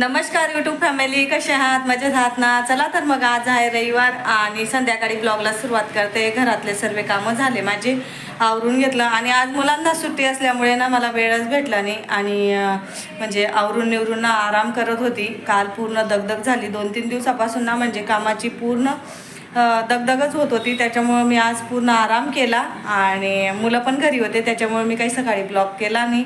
नमस्कार YouTube family कसे आहात? मजेत आहात ना? चला तर मग आज आहे रविवार आणि संध्याकाळी ब्लॉगला सुरुवात करते. घरातले सर्व कामं झाले माझे आवरून घेतलं. आणि आज मुलांना सुट्टी असल्यामुळे ना मला वेळच भेटला नाही. आणि म्हणजे आवरून निवरून ना आराम करत होती. काल पूर्ण दगदग झाली. दोन तीन दिवसापासून ना म्हणजे कामाची पूर्ण दगदगच होत होती. त्याच्यामुळं मी आज पूर्ण आराम केला. आणि मुलं पण घरी होते. त्याच्यामुळे मी काही सकाळी ब्लॉग केला नाही.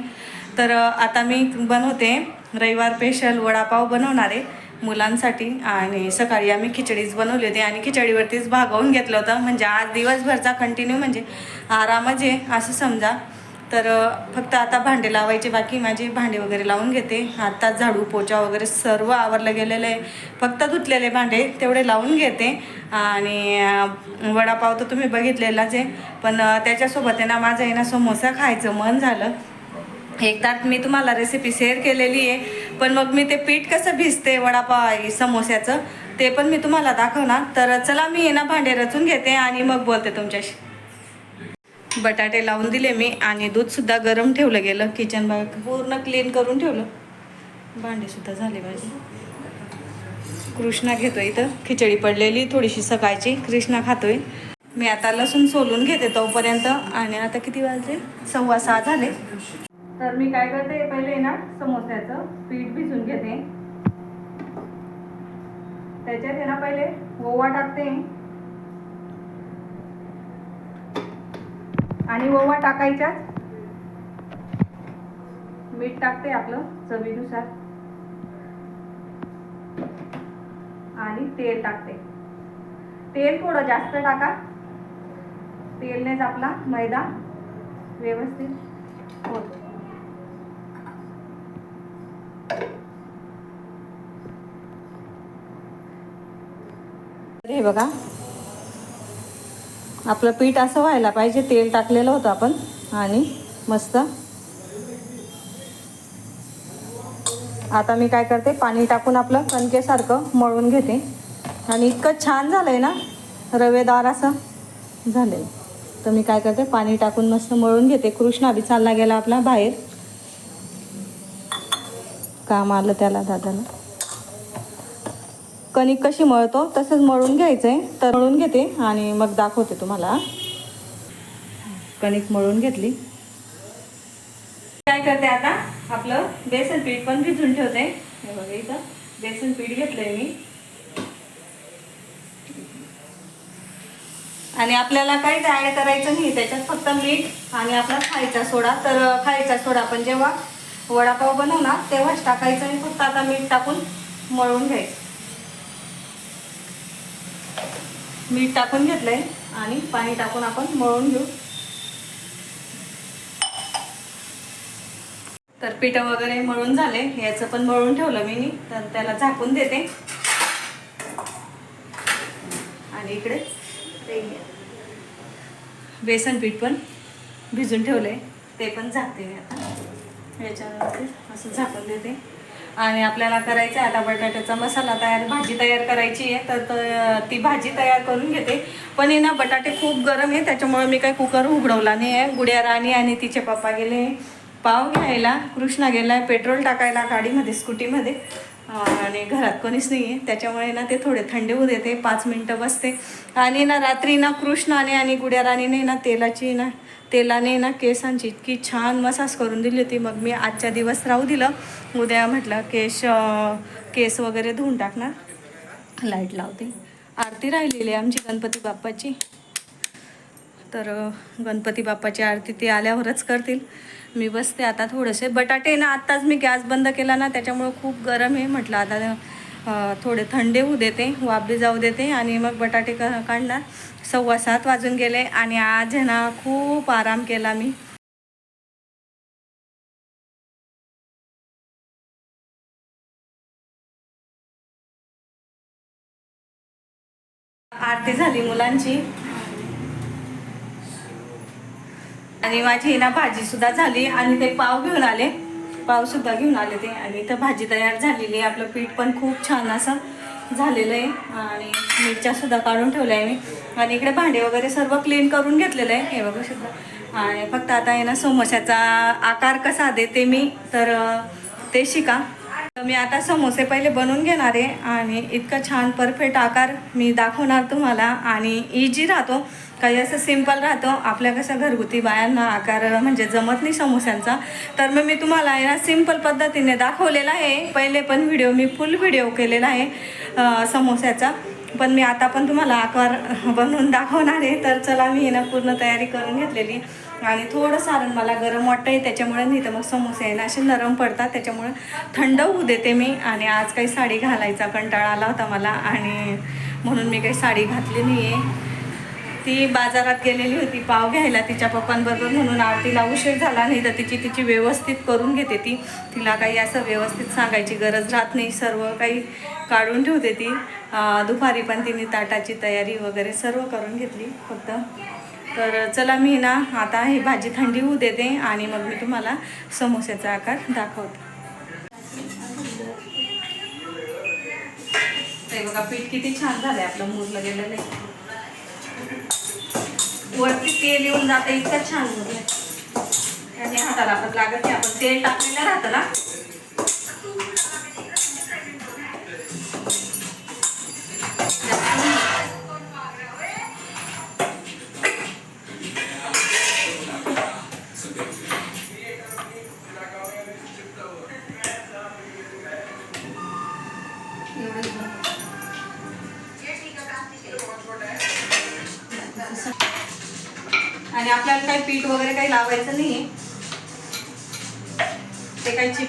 तर आता मी बनवते रविवार स्पेशल वडापाव बनवणारे मुलांसाठी आणि सकाळी आम्ही खिचडीच बनवली होती आणि खिचडीवरतीच भागवून घेतलं होतं. म्हणजे आज दिवसभरचा कंटिन्यू म्हणजे आरामच आहे असं समजा. तर फक्त आता भांडे लावायचे बाकी. माझे भांडे वगैरे लावून घेते. आता झाडू पोचा वगैरे सर्व आवरलं गेलेलं आहे. फक्त धुतलेले भांडे तेवढे लावून घेते. आणि वडापाव तर तुम्ही बघितलेलाच आहे. पण त्याच्यासोबत आहे ना माझं आहे ना समोसा खायचं मन झालं. एकदा मी तुम्हाला रेसिपी शेअर केलेली आहे. पण मग मी ते पीठ कसं भिजते वडापाव समोस्याचं ते पण मी तुम्हाला दाखवणार. तर चला मी ना भांडे रचून घेते आणि मग बोलते तुमच्याशी. बटाटे लावून दिले मी आणि दूधसुद्धा गरम ठेवलं गेलं. किचन बाग पूर्ण क्लीन करून ठेवलं. भांडेसुद्धा झाले माझे. कृष्णा घेतोय इथं. खिचडी पडलेली थोडीशी सकाळची. कृष्णा खातोय. मी आता लसूण सोलून घेते तोपर्यंत. आणि आता किती वाजले? सव्वा सहा झाले. तर मी काय करते पहिले ना समोस्याचं पीठ भिजून घेते. त्याच्यात ना पहिले ओवा टाकते. आणि ओवा टाकायच्यात मीठ टाकते आपलं चवीनुसार. आणि तेल टाकते. तेल थोडं जास्त टाका. तेलनेच आपला मैदा व्यवस्थित होतो. हे बघा. आपलं पीठ असं व्हायला पाहिजे तेल टाकलेलं होतं आपण आणि मस्त. आता मी काय करते पाणी टाकून आपलं कणकेसारखं मळून घेते. आणि इतकं छान झालंय ना रवेदार असं झालंय. तर मी काय करते पाणी टाकून मस्त मळून घेते. कृष्णा बी चालला गेला आपला बाहेर. काम आलं त्याला दादाला. कणिक कशी मळतो तसंच मळून घ्यायचं आहे तर मळून घेते आणि मग दाखवते तुम्हाला. कणिक मळून घेतली. काय करते आता? आपलं बेसन पीठ पण भिजून ठेवते. हे बघा इथं बेसन पीठ घेतलंय मी. आणि आपल्याला काहीच ॲड करायचं नाही त्याच्यात फक्त मीठ आणि आपला खायचा सोडा. तर खायचा सोडा आपण जेव्हा वडापाव बनवणार तेव्हाच टाकायचं आणि फक्त आता मीठ टाकून मळून घ्यायचं. मीठ टाकून घेतलंय आणि पाणी टाकून आपण मळून घेऊ. तर पीठ वगैरे मळून झाले. याचं पण मळून ठेवलं मी तर त्याला झाकून देते. आणि इकडे ते बेसन पीठ पण भिजून ठेवलंय. ते पण झाकते मी आता. याच्यावरती असं झाकून देते. आणि आपल्याला करायचं आहे. आता बटाट्याचा मसाला तयार भाजी तयार करायची आहे. तर त- ती भाजी तयार करून घेते. पण आहे ना बटाटे खूप गरम आहे. त्याच्यामुळे मी काही कुकर उघडवला नाही आहे गुड्या राणी आणि तिचे पप्पा गेले. पाव घ्यायला. कृष्णा गेला आहे पेट्रोल टाकायला गाडीमध्ये स्कूटीमध्ये. आणि घरात कोणीच नाही आहे त्याच्यामुळे ना ते थोडे थंडी होऊ देते. पाच मिनटं बसते. आणि ना रात्री ना कृष्णाने आणि गुड्या राणीने ना तेलाची ना तेलाने ना केसांची इतकी छान मसाज करून दिली होती. मग मी आजच्या दिवस राहू दिलं. उद्या म्हटलं केश केस वगैरे धुवून टाकणार. लाइट लावते. आरती राहिलेली आहे आमची गणपती बाप्पाची. तर गणपती बाप्पाची आरती ती आल्यावरच करतील. मी बसते आता थोडेसे. बटाटे ना आत्ताच मी गॅस बंद केला ना त्याच्यामुळं खूप गरम आहे म्हटलं. आता थोडे थंडे होऊ देते वाबली जाऊ देते आणि मग बटाटे काढणार. सव्वा सात वाजून गेले आणि आज आहे ना खूप आराम केला मी. आरती झाली मुलांची. आणि माझी ना भाजी सुद्धा झाली आणि ते पाव घेऊन आले. पावसुद्धा घेऊन आले ते. आणि इथं भाजी तयार झालेली आहे. आपलं पीठ पण खूप छान असं झालेलं आहे. आणि मिरच्यासुद्धा काढून ठेवल्या आहे मी. आणि इकडे भांडे वगैरे सर्व क्लीन करून घेतलेलं आहे. हे बघू सुद्धा आणि फक्त आता आहे ना समोस्याचा आकार कसा देते मी तर ते शिका. तर मी आता समोसे पहिले बनवून घेणार आहे. आणि इतका छान परफेक्ट आकार मी दाखवणार तुम्हाला. आणि इजी राहतो. काही असं सिंपल राहतो आपल्या कसं घरगुती बायांना आकार म्हणजे जमत नाही समोस्यांचा. तर मग मी तुम्हाला या सिंपल पद्धतीने दाखवलेला आहे. पहिले पण व्हिडिओ मी फुल व्हिडिओ केलेला आहे समोस्याचा. पण मी आता पण तुम्हाला आकार बनवून दाखवणार आहे. तर चला मी ना पूर्ण तयारी करून घेतलेली. आणि थोडं सारण मला गरम वाटतं आहे त्याच्यामुळे नाही तर मग समोसे आहे ना असे नरम पडतात. त्याच्यामुळे थंड होऊ देते मी. आणि आज काही साडी घालायचा कंटाळा आला होता मला. आणि म्हणून मी काही साडी घातली नाही आहे ती बाजारात गेलेली होती पाव घ्यायला तिच्या पप्पांबरोबर म्हणून आरतीला उशीर झाला नाही तर तिची तिची व्यवस्थित करून घेते ती. तिला काही असं व्यवस्थित सांगायची गरज राहत नाही सर्व काही काढून ठेवते ती. दुपारी पण तिने ताटाची तयारी वगैरे सर्व करून घेतली फक्त. तर चला मी ना आता ही भाजी थंडी होऊ देते आणि मग मी तुम्हाला समोस्याचा आकार दाखवते. ते बघा पीठ किती छान झालंय आपलं मुरलं गेलेलं आहे. वरती तेल येऊन जातं इतकं छान मुरलं आणि हाताला पण लागत नाही. आपण तेल टाकलेलं राहतं ना.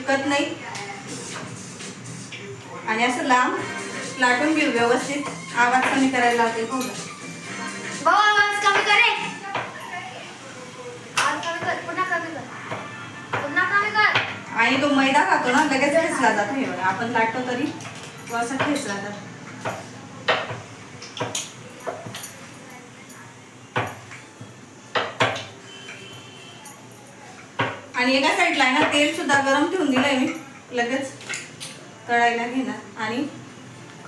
ते काही चिपकत नाही. आणि असं लांब लाटून घेऊ व्यवस्थित. आवाज कमी करायला आवाज कमी कर आणि तो मैदा खातो ना लगेच खेचला जातो हे बघा. आपण लाटतो तरी. तो असा खेचला जातो. आणि एका साईडला आहे ना तेल सुद्धा गरम ठेवून आहे मी. लगेच तळायला घेणार. आणि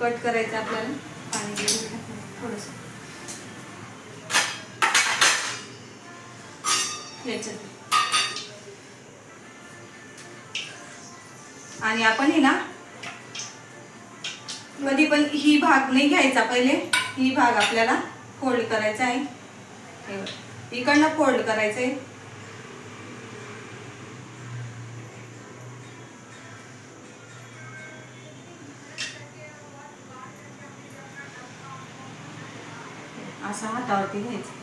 कट करायचं आपल्याला. पाणी देऊन थोडस. याच्यात. आणि आपण हे ना कधी पण ही भाग नाही घ्यायचा पहिले. ही भाग आपल्याला फोल्ड करायचा आहे. इकडनं फोल्ड करायचं आहे असं हातावरती घ्यायचं.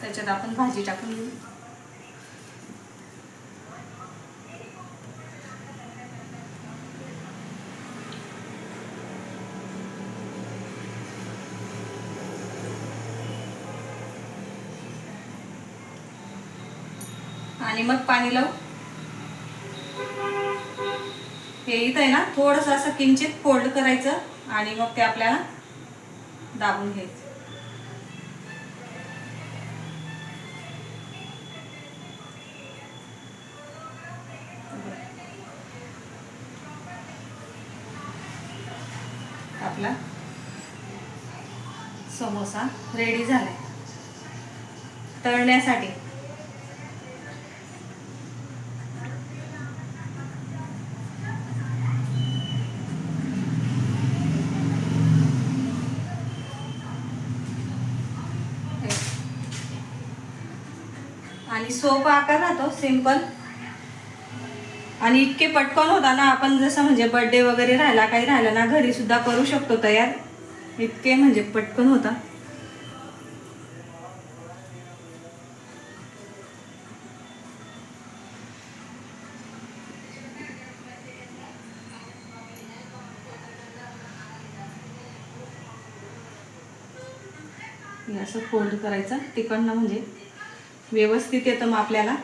त्याच्यात आपण भाजी टाकून घेऊ. पाणी लावू. हे इथं आहे ना थोडस असं किंचित फोल्ड करायचं आणि मग ते आपल्याला दाबून घ्यायचं. आपला समोसा रेडी झालाय. तळण्यासाठी आणि सोपा आकार राहतो सिंपल आणि इतके पटकन होता ना आपण जसं म्हणजे बर्थडे वगैरे राहिला काही राहिला ना घरी सुद्धा करू शकतो तयार. इतके म्हणजे पटकन होता. असं फोल्ड करायचं. तिकडनं म्हणजे व्यवस्थित येतं मग आपल्याला.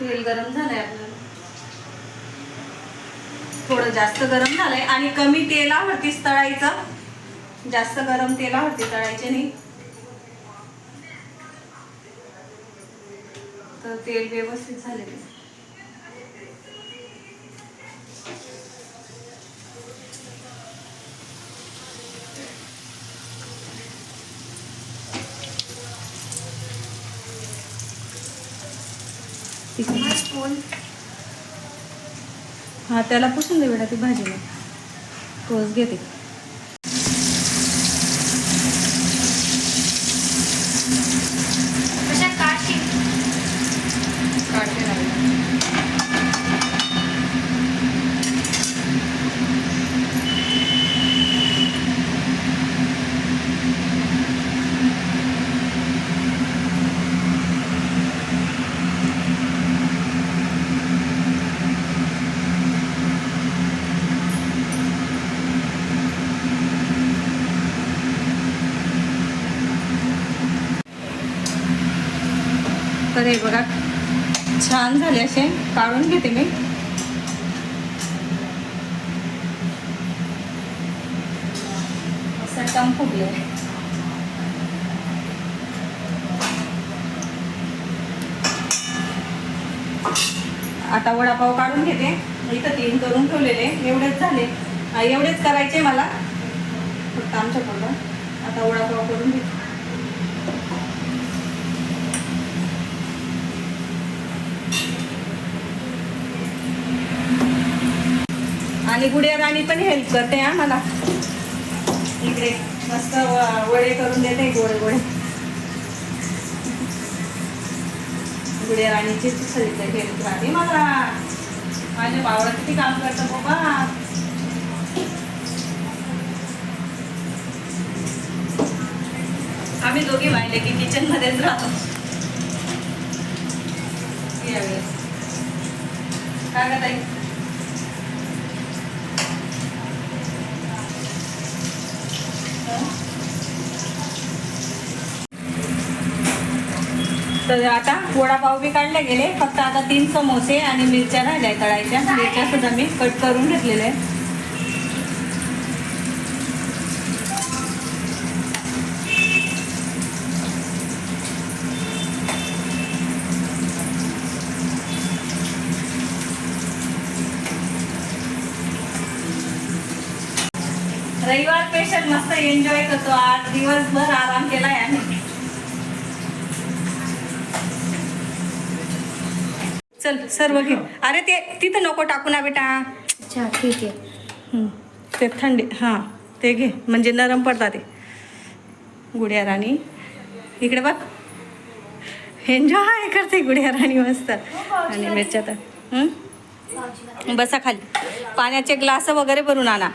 तेल गरम झालंय आपलं. थोडं जास्त गरम झालंय आणि कमी तेलावरतीच तळायचं. जास्त गरम तेलावरती तळायचे नाही. तर तेल व्यवस्थित झाले हा त्याला पुसून दे बेटा ती भाजीला. तोच घेते कशा काढशील काढते ना हे बघा. छान झाले असे. काढून घेते मी. असं टम फुगले. आता वडापाव काढून घेते. इथं तीन करून ठेवलेले. एवढेच झाले. एवढेच करायचे मला. फक्त आमच्याकडून. आता वडापाव करून घेते. आणि गुडिया राणी पण हेल्प करते आम्हाला मला. इकडे मस्त वडे करून देते गोडे गोडे गुडिया राणीची सगळीकडे हेल्प राहते मला. माझ्या भावाला किती काम करतं बाबा. आम्ही दोघी वाहिले की किचन मध्येच राहतो. यावेळेस. काय करता तर आता वडापाव बी काढले गेले. फक्त आता तीन समोसे आणि मिरच्या राहिल्या तळायच्या. मिरच्या सुद्धा मी कट करून घेतलेल्या आहेत. रविवार स्पेशल मस्त एन्जॉय करतो. आज दिवसभर आराम केलाय आम्ही. चल सर्व घे. अरे ते तिथं नको टाकू ना बेटा. अच्छा ठीक आहे. हं, ते थंडी हां ते घे. म्हणजे नरम पडतात ते. गुड्या राणी. इकडे बघ. एन्जॉय करते गुड्या राणी मस्त. आणि मिरच्या तर हं? बसा खाली. पाण्याचे ग्लास वगैरे भरून आणा.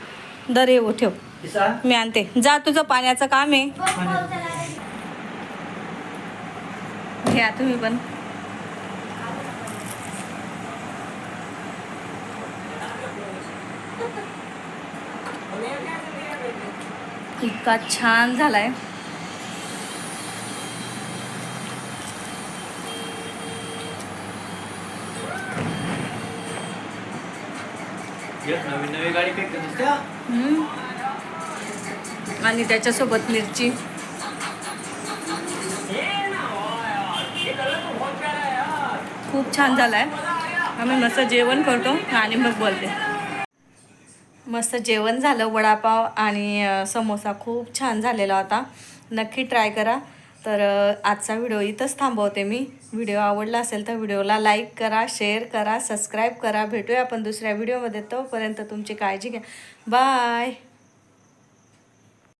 दर येऊ ठेव. मी आणते. जा तुझं पाण्याचं काम आहे. घ्या तुम्ही पण. इतका छान नुसत्या हम्म. आणि त्याच्यासोबत मिरची. खूप छान झालाय. आम्ही मस्त जेवण करतो आणि मग बोलते. मस्त जेवण झालं वडापाव आणि समोसा खूप छान झालेला होता. नक्की ट्राय करा. तर आजचा व्हिडिओ इथंच थांबवते मी. व्हिडिओ आवडला असेल तर व्हिडिओला लाईक करा शेअर करा सबस्क्राईब करा. भेटूया आपण दुसऱ्या व्हिडिओमध्ये. तोपर्यंत तुमची काळजी घ्या. बाय!